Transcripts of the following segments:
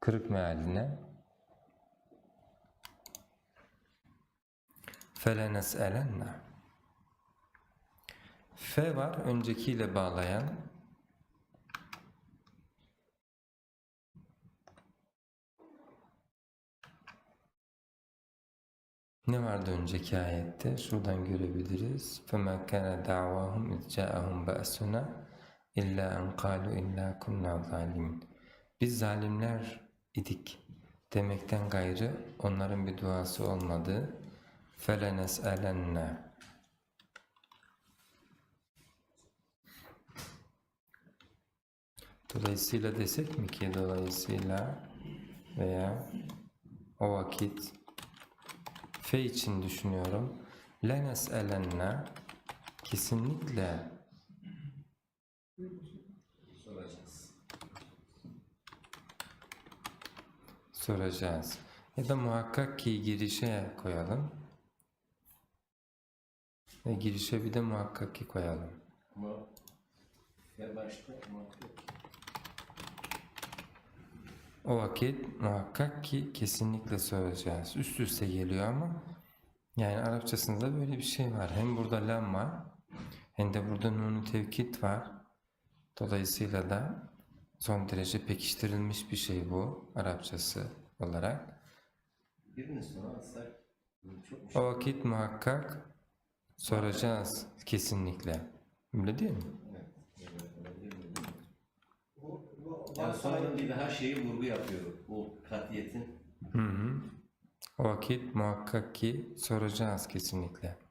kırık mealine فَلَنَسْأَلَنَّ F var öncekiyle bağlayan Ne vardı önceki ayette? Şuradan görebiliriz. فَمَا كَانَ دَعْوَاهُمْ اِذْ جَاءَهُمْ بَأْسُنَا اِلَّا اَنْ قَالُوا اِنَّا كُنَّا ظَالِمِينَ Biz zalimler idik demekten gayrı onların bir duası olmadı. فَلَنَسْأَلَنَّ Dolayısıyla desek mi ki dolayısıyla veya o vakit F için düşünüyorum. Lenes elenne kesinlikle soracağız. Ya da muhakkak ki girişe koyalım. Ve girişe bir de muhakkak ki koyalım. O vakit muhakkak ki kesinlikle soracağız. Üst üste geliyor ama yani Arapçasında böyle bir şey var. Hem burada lam var hem de burada nunu tevkit var. Dolayısıyla da son derece pekiştirilmiş bir şey bu Arapçası olarak. birini sonra alsak çok mu O vakit muhakkak soracağız kesinlikle. Öyle değil mi? Yani sonra bir daha şeyi vurgu yapıyor. Bu katiyetin Hı hı. O vakit muhakkak ki soracağız kesinlikle.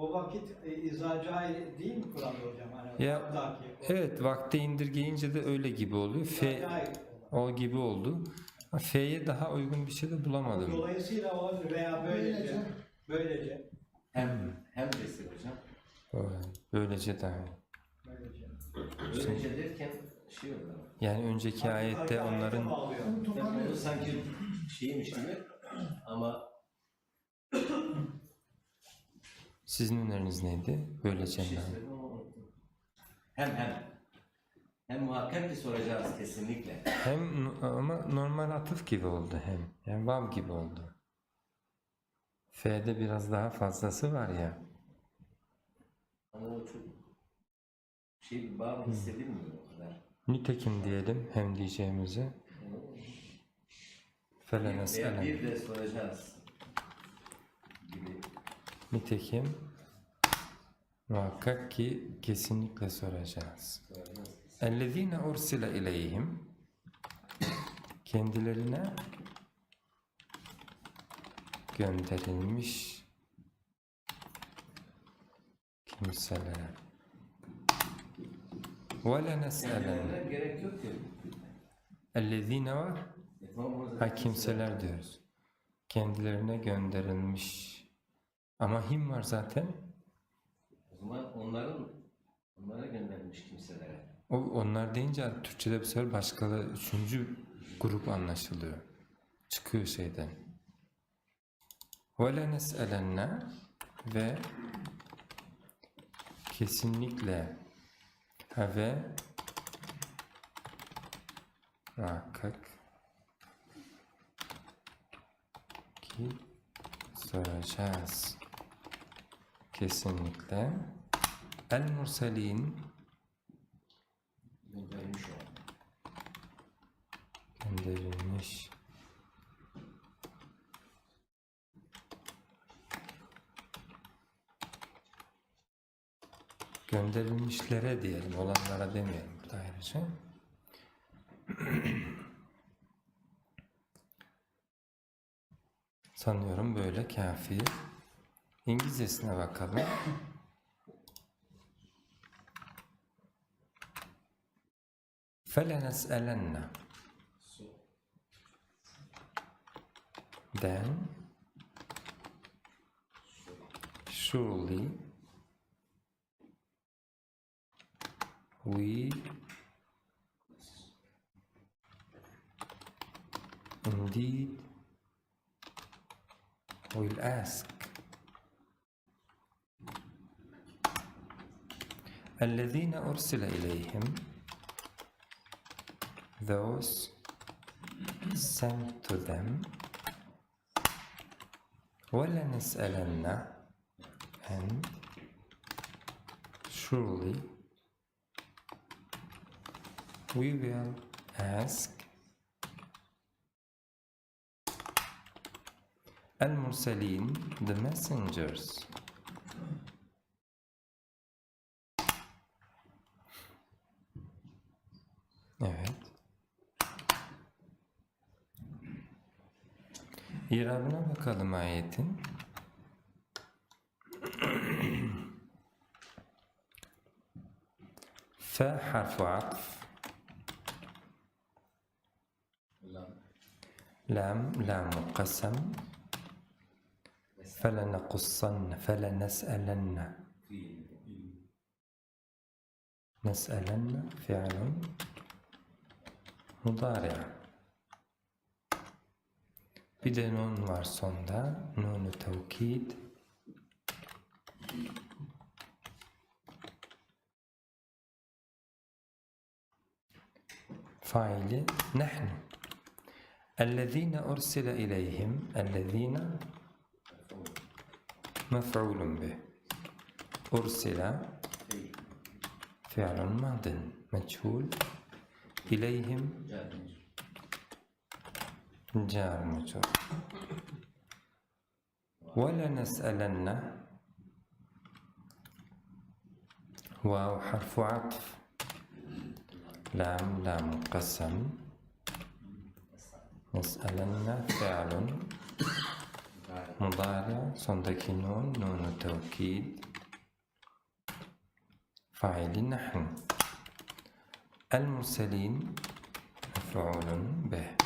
O vakit e, izacai değil mi Kur'an'da hocam? Hani Ya, o Evet vakte indirgeyince de öyle gibi oluyor. F izacai o gibi oldu. F'ye daha uygun bir şey de bulamadım. Dolayısıyla olabilir veya böylece, böylece, hem hem desi hocam. Böyle- Böylece daha. böylece. Böylece derken şey ama. Yani önceki ayette onların. Yani sanki şeymiş gibi ama sizin öneriniz neydi? Böylece bir şey. Hem hem. Hem muhakkak ki soracağız kesinlikle. Hem ama normal atıf gibi oldu hem. Yani vav gibi oldu. F'de biraz daha fazlası var ya. Ama o çok şey bir hissedilmiyor o kadar. Nitekim diyelim hem diyeceğimizi. Veya elem. bir de soracağız gibi. Nitekim muhakkak ki kesinlikle soracağız. soracağız. اَلَّذ۪ينَ اُرْسِلَ اِلَيْهِمْ Kendilerine gönderilmiş kimselere. وَلَنَسْأَلَنَّ Kendilerine gerek yok ki. اَلَّذ۪ينَ var. E, tamam, burada Ha kimseler diyoruz. Kendilerine gönderilmiş. Ama him var zaten. O zaman onların onlara gönderilmiş kimselere. O, onlar deyince Türkçe'de bir sefer başkaları üçüncü grup anlaşılıyor. Çıkıyor şeyden. وَلَنَسْأَلَنَّ ve kesinlikle ha ve muhakkak ki soracağız. Kesinlikle. El-Murselin Gönderilmiş o. gönderilmiş. Gönderilmişlere diyelim, olanlara demeyelim burada ayrıca. Sanıyorum böyle kafi. İngilizcesine bakalım. فَلَنَسْأَلَنَّ Then surely we indeed will ask الذين أرسل إليهم those sent to them ولنسألن and surely we will ask المرسلين the messengers İrabına bakalım ayetin. فا حرف عطف لام لام قسم فلنقصن فلنسألن نسألن فعل مضارع Bir de nun var sonda. Nunu tevkid. Faili nahnu. الذين أرسل إليهم الذين مفعول به أرسل. فعل ماض مجهول إليهم. جار مجرور ولنسألن واو حرف عطف. لام لام قسم. نسألن. فعل. مضارع. صندك نون. نون توكيد. فاعل نحن. المرسلين. مفعول به.